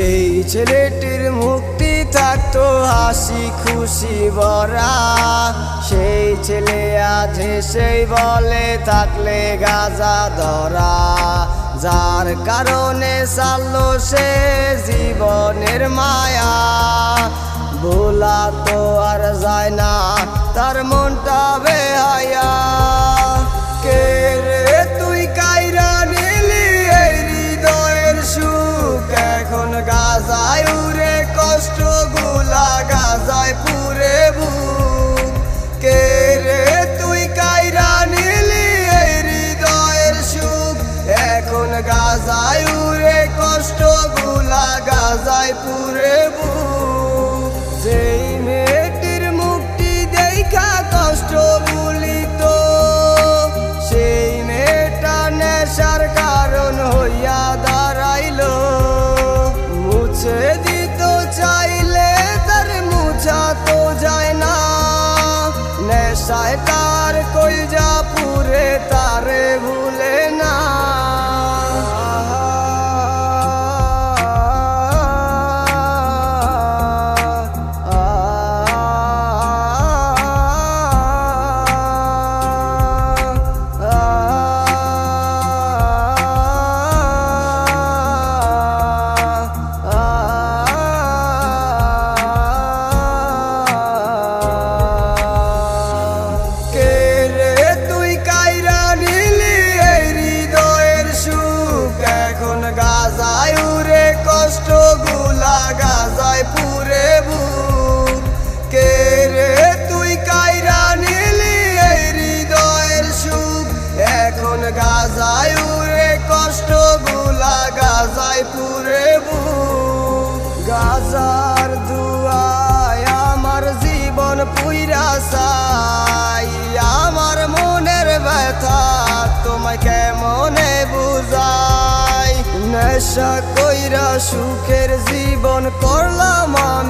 সেই ছেলেটির মুক্তি থাকতো হাসি খুশি ভরা। সেই ছেলে আজ সেই বলে, থাকলে গাজা ধরা। যার কারণে চাললো সে জীবনের মায়া। ভোলা তো আর যায় না, তার মনটা বেহায়া গাজায় পুরে বুক। মেয়েটির মুক্তি কষ্ট সেই মেয়েটা হইয়া মুছে চাইলে তার মুছা তো যায় এখন গাজায়, উড়ে কষ্টগুলা গাজায় পুরে গাজার দুয়ায় আমার জীবন পুইরা চাই, আমার মনের ব্যথা তোমায় কেমনে বুঝাই? নেশা কইরা সুখের জীবন করলাম আমি।